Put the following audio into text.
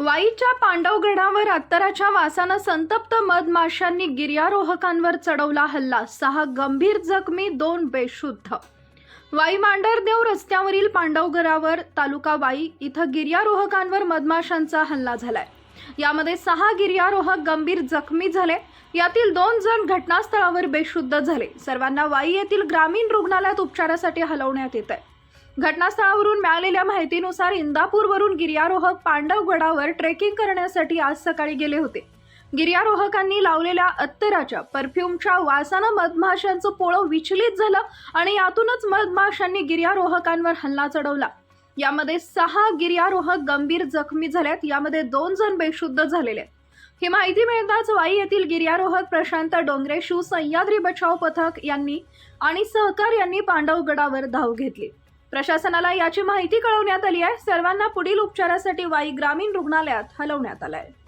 वाईच्या पांडवगडावर अत्तराच्या वासानं संतप्त मधमाशांनी गिर्यारोहकांवर चढवला हल्ला. सहा गंभीर जखमी दोन बेशुद्ध. वाई मांडरदेव रस्त्यावरील पांडवगडावर तालुका वाई इथं गिर्यारोहकांवर मधमाशांचा हल्ला झालाय. यामध्ये सहा गिर्यारोहक गंभीर जखमी झाले. यातील दोन जण घटनास्थळावर बेशुद्ध झाले. सर्वांना वाई येथील ग्रामीण रुग्णालयात उपचारासाठी हलवण्यात येत आहे घटनास्थळावरून मिळालेल्या माहितीनुसार इंदापूरवरून गिर्यारोहक पांडवगडावर ट्रेकिंग करण्यासाठी आज सकाळी गेले होते. गिर्यारोहकांनी लावलेल्या अत्तराच्या परफ्यूमच्या वासानं मधमाशांचं पोळं विचलित झालं आणि यातूनच मधमाशांनी गिर्यारोहकांवर हल्ला चढवला. यामध्ये सहा गिर्यारोहक गंभीर जखमी झाल्यात यामध्ये दोन जण बेशुद्ध झालेले आहेत. ही माहिती मिळताच वाई येथील गिर्यारोहक प्रशांत डोंगरे शू सह्याद्री बचाव पथक यांनी आणि सहकार यांनी पांडवगडावर धाव घेतली. प्रशासनाला याची माहिती कळवण्यात आली आहे. सर्वांना पुढील उपचारासाठी वाई ग्रामीण रुग्णालयात हलवण्यात आलं आहे